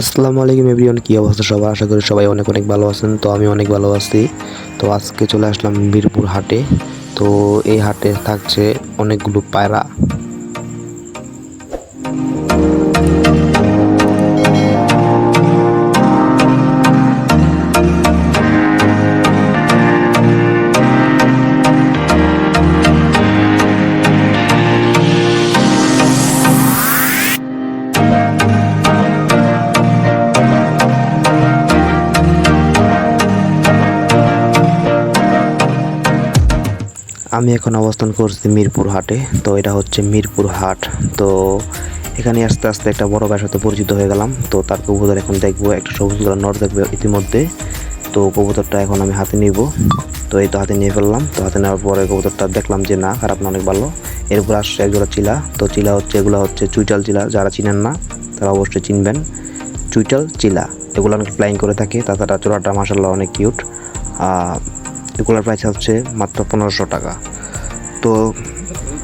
আসসালামু আলাইকুম এভরিওয়ান, কী অবস্থা সবাই আশা করি সবাই অনেক অনেক ভালো আছেন, তো আমি অনেক ভালো আছি। তো আজকে চলে আসলাম বীরপুর হাটে। তো এই হাটে থাকছে অনেকগুলো পায়রা। আমি এখন অবস্থান করছি মিরপুর হাটে। তো এটা হচ্ছে মিরপুর হাট। তো এখানে আস্তে আস্তে একটা বড় ভাইয়ের সাথে পরিচিত হয়ে গেলাম। তো তার কবুতর এখন দেখব, একটা সবুজ কালার নর দেখবে ইতিমধ্যে। তো কবুতরটা এখন আমি হাতে নিব। তো এই তো হাতে নিয়ে ফেললাম। তো হাতে নেওয়ার পরে কবুতরটা দেখলাম যে, না, খারাপ না, অনেক ভালো। এরপর আসছে একজোড়া চিলা। তো চিলা হচ্ছে, এগুলো হচ্ছে চুইটাল চিলা। যারা চিনেন না, তারা অবশ্যই চিনবেন। চুইটাল চিলা। এগুলো অনেক ফ্লাইং করে থাকে। তাছাড়া চোরাটা মাসাল্লাহ অনেক কিউট এগুলোর প্রাইস হচ্ছে মাত্র পনেরোশো টাকা। তো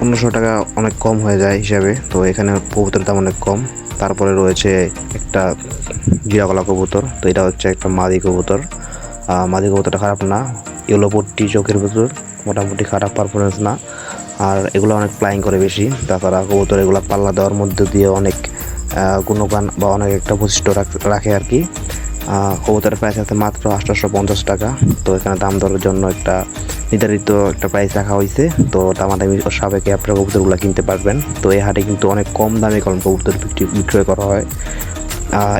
পনেরোশো টাকা অনেক কম হয়ে যায় হিসাবে। তো এখানে কবুতরের দাম অনেক কম। তারপরে রয়েছে একটা জিরাগলা কবুতর। তো এটা হচ্ছে একটা মাদি কবুতর। মাদি কবুতরটা খারাপ না। এগুলো পট্টি চোখের ভেতর মোটামুটি খারাপ পারফরমেন্স না। আর এগুলো অনেক ফ্লাইং করে বেশি। তাছাড়া কবুতর এগুলো পাল্লা দেওয়ার মধ্যে দিয়ে অনেক গুণগান বা অনেক একটা বৈশিষ্ট্য রাখ- আর কি। কবুতরের প্রাইস আছে মাত্র আঠারোশো পঞ্চাশ টাকা। তো এখানে দাম দরের জন্য একটা নির্ধারিত একটা প্রাইস রাখা হয়েছে তো দামাদামি সাবেকে আপনারা কবুতরগুলো কিনতে পারবেন। তো এই হাটে কিন্তু অনেক কম দামে কম কবুতর বিক্রি বিক্রয় করা হয়।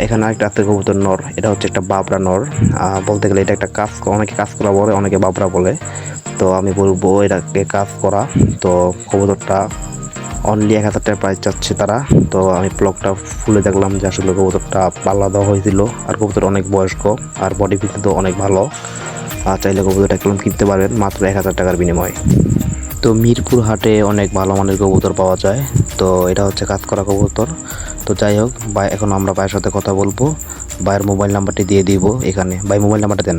এখানে আরেকটা আছে কবুতর নর। এটা হচ্ছে একটা বাবরা নর। বলতে গেলে এটা একটা কাজ অনেকে কাজ করা বলে, অনেকে বাবরা বলে। তো আমি বলব এটাকে কাজ করা। তো কবুতরটা অনলি এক হাজার টাকা প্রাইস চাচ্ছে তারা। তো আমি ব্লগটা খুলে দেখলাম যে আসলে কবুতরটা পাল্লা দেওয়া হয়েছিল আর কবুতর অনেক বয়স্ক আর বডি ফিতে তো অনেক ভালো। আর চাইলে কবুতরটা একদম কিনতে পারবেন মাত্র এক হাজার টাকার বিনিময়ে। তো মিরপুর হাটে অনেক ভালো মানের কবুতর পাওয়া যায়। তো এটা হচ্ছে কাজ করা কবুতর। তো যাই হোক ভাই এখন আমরা ভাইয়ের সাথে কথা বলব। ভাইয়ের মোবাইল নাম্বারটি দিয়ে দিব এখানে। ভাই মোবাইল নাম্বারটা দেন।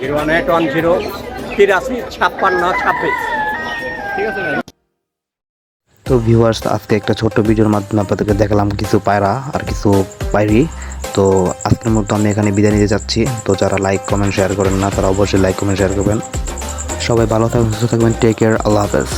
Zero one eight one zero তিরাশি ছাপ্পান্ন ছাব্বিশ। ঠিক আছে ভাই। তো ভিউয়ার্স আজকে একটা ছোট্ট ভিডিওর মাধ্যমে আপনাদেরকে দেখালাম কিছু পায়রা আর কিছু পায়রি। তো আজকের মতো আমি এখানে বিদায় নিতে যাচ্ছি। তো যারা লাইক কমেন্ট শেয়ার করেন না, তারা অবশ্যই লাইক কমেন্ট শেয়ার করবেন। সবাই ভালো থাকবেন, সুস্থ থাকবেন টেক কেয়ার আল্লাহ হাফেজ।